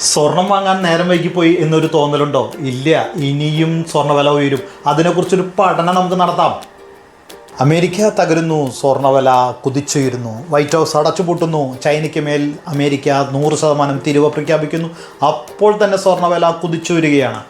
സ്വർണം വാങ്ങാൻ നേരം വൈകിപ്പോയി എന്നൊരു തോന്നലുണ്ടോ? ഇല്ല. ഇനിയും സ്വർണവില ഉയരും. അതിനെക്കുറിച്ചൊരു പഠനം നമുക്ക് നടത്താം. അമേരിക്ക തകരുന്നു. സ്വർണവില കുതിച്ചുയരുന്നു. White house അടച്ചുപൂട്ടുന്നു. ചൈനയ്ക്ക് മേൽ അമേരിക്ക നൂറ് ശതമാനം തിരിവ് പ്രഖ്യാപിക്കുന്നു. അപ്പോൾ തന്നെ സ്വർണവില കുതിച്ചുയരുകയാണ്.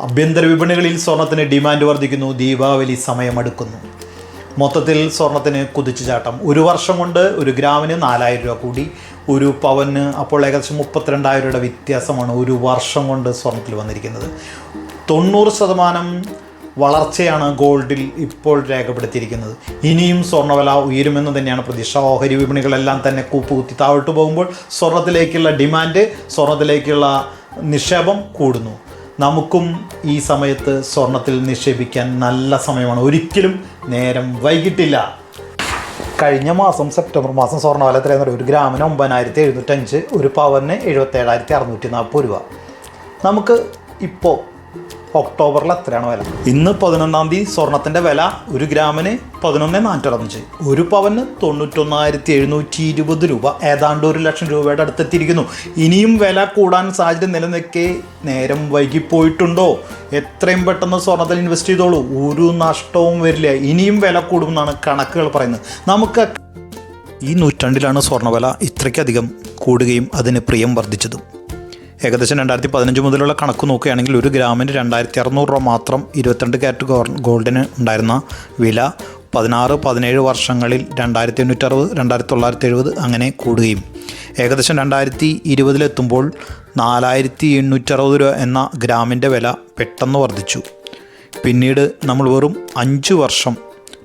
ആഭ്യന്തര വിപണികളിൽ സ്വർണത്തിന് ഡിമാൻഡ് വർദ്ധിക്കുന്നു. ദീപാവലി സമയമടുക്കുന്നു. മൊത്തത്തിൽ സ്വർണത്തിന് കുതിച്ചു ചാട്ടം. ഒരു വർഷം കൊണ്ട് ഒരു ഗ്രാമിന് നാലായിരം രൂപ കൂടി. ഒരു പവന് അപ്പോൾ ഏകദേശം മുപ്പത്തിരണ്ടായിരം രൂപയുടെ വ്യത്യാസമാണ് ഒരു വർഷം കൊണ്ട് സ്വർണത്തിൽ വന്നിരിക്കുന്നത്. തൊണ്ണൂറ് ശതമാനം വളർച്ചയാണ് ഗോൾഡിൽ ഇപ്പോൾ രേഖപ്പെടുത്തിയിരിക്കുന്നത്. ഇനിയും സ്വർണവില ഉയരുമെന്ന് തന്നെയാണ് പ്രതീക്ഷ. ഓഹരി വിപണികളെല്ലാം തന്നെ കൂപ്പുകുത്തി താഴോട്ട് പോകുമ്പോൾ സ്വർണത്തിലേക്കുള്ള ഡിമാൻഡ് സ്വർണത്തിലേക്കുള്ള നിക്ഷേപം കൂടുന്നു. നമുക്കും ഈ സമയത്ത് സ്വർണത്തിൽ നിക്ഷേപിക്കാൻ നല്ല സമയമാണ്. ഒരിക്കലും നേരം വൈകിട്ടില്ല. കഴിഞ്ഞ മാസം സെപ്റ്റംബർ മാസം എത്രയാണെന്ന് പറയുക ഒരു ഗ്രാമിന് ഒമ്പതിനായിരത്തി എഴുന്നൂറ്റഞ്ച് ഒരു പവന് എഴുപത്തേഴായിരത്തി അറുന്നൂറ്റി നാൽപ്പത് രൂപ. നമുക്ക് ഇപ്പോൾ ഒക്ടോബറിൽ എത്രയാണ് വില? ഇന്ന് പതിനൊന്നാം തീയതി സ്വർണത്തിന്റെ വില ഒരു ഗ്രാമിന് പതിനൊന്ന് നാറ്റഞ്ച് ഒരു പവന് തൊണ്ണൂറ്റൊന്നായിരത്തി എഴുന്നൂറ്റി ഇരുപത് രൂപ. ഏതാണ്ട് ഒരു ലക്ഷം രൂപയുടെ അടുത്തെത്തിയിരിക്കുന്നു. ഇനിയും വില കൂടാൻ സാഹചര്യം നിലനിൽക്കെ നേരം വൈകിപ്പോയിട്ടുണ്ടോ? എത്രയും പെട്ടെന്ന് സ്വർണത്തിൽ ഇൻവെസ്റ്റ് ചെയ്തോളൂ. ഒരു നഷ്ടവും വരില്ല. ഇനിയും വില കൂടുമെന്നാണ് കണക്കുകൾ പറയുന്നത്. നമുക്ക് ഈ നൂറ്റാണ്ടിലാണ് സ്വർണവില ഇത്രയ്ക്കധികം കൂടുകയും അതിന് പ്രിയം വർദ്ധിച്ചതും. ഏകദേശം രണ്ടായിരത്തി പതിനഞ്ച് മുതലുള്ള കണക്ക് നോക്കുകയാണെങ്കിൽ ഒരു ഗ്രാമിന് രണ്ടായിരത്തി അറുന്നൂറ് രൂപ മാത്രം ഇരുപത്തിരണ്ട് ക്യാരറ്റ് ഗോൾ ഗോൾഡിന് ഉണ്ടായിരുന്ന വില പതിനാറ് പതിനേഴ് വർഷങ്ങളിൽ രണ്ടായിരത്തി എണ്ണൂറ്ററുപത് രണ്ടായിരത്തി തൊള്ളായിരത്തി എഴുപത് അങ്ങനെ കൂടുകയും. ഏകദേശം രണ്ടായിരത്തി ഇരുപതിലെത്തുമ്പോൾ നാലായിരത്തി എണ്ണൂറ്ററുപത് രൂപ എന്ന ഗ്രാമിന്റെ വില പെട്ടെന്ന് വർദ്ധിച്ചു. പിന്നീട് നമ്മൾ വെറും അഞ്ച് വർഷം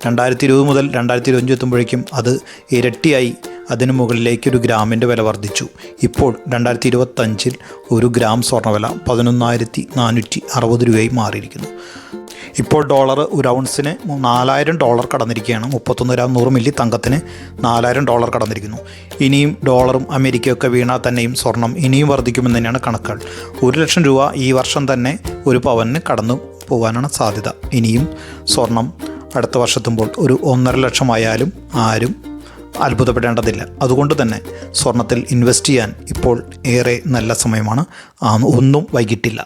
രണ്ടായിരത്തി ഇരുപത് മുതൽ രണ്ടായിരത്തി ഇരുപത്തഞ്ച് എത്തുമ്പോഴേക്കും അത് ഇരട്ടിയായി. അതിന് മുകളിലേക്ക് ഒരു ഗ്രാമിന്റെ വില വർദ്ധിച്ചു. ഇപ്പോൾ രണ്ടായിരത്തി ഇരുപത്തഞ്ചിൽ ഒരു ഗ്രാം സ്വർണവില പതിനൊന്നായിരത്തി നാനൂറ്റി അറുപത് രൂപയായി മാറിയിരിക്കുന്നു. ഇപ്പോൾ ഡോളർ ഒരു ഔൺസിന് നാലായിരം ഡോളർ കടന്നിരിക്കുകയാണ്. മുപ്പത്തൊന്ന് ഗ്രാം നൂറ് മില്ലി തങ്കത്തിന് നാലായിരം ഡോളർ കടന്നിരിക്കുന്നു. ഇനിയും ഡോളറും അമേരിക്കയൊക്കെ വീണാൽ തന്നെയും സ്വർണം ഇനിയും വർദ്ധിക്കുമെന്ന് തന്നെയാണ് കണക്കുകൾ. ഒരു ലക്ഷം രൂപ ഈ വർഷം തന്നെ ഒരു പവന് കടന്നു പോകാനാണ് സാധ്യത. ഇനിയും സ്വർണം അടുത്ത വർഷത്തുമ്പോൾ ഒരു ഒന്നര ലക്ഷമായാലും ആരും അത്ഭുതപ്പെടേണ്ടതില്ല. അതുകൊണ്ട് തന്നെ സ്വർണത്തിൽ ഇൻവെസ്റ്റ് ചെയ്യാൻ ഇപ്പോൾ ഏറെ നല്ല സമയമാണ്. ഒന്നും വൈകിട്ടില്ല.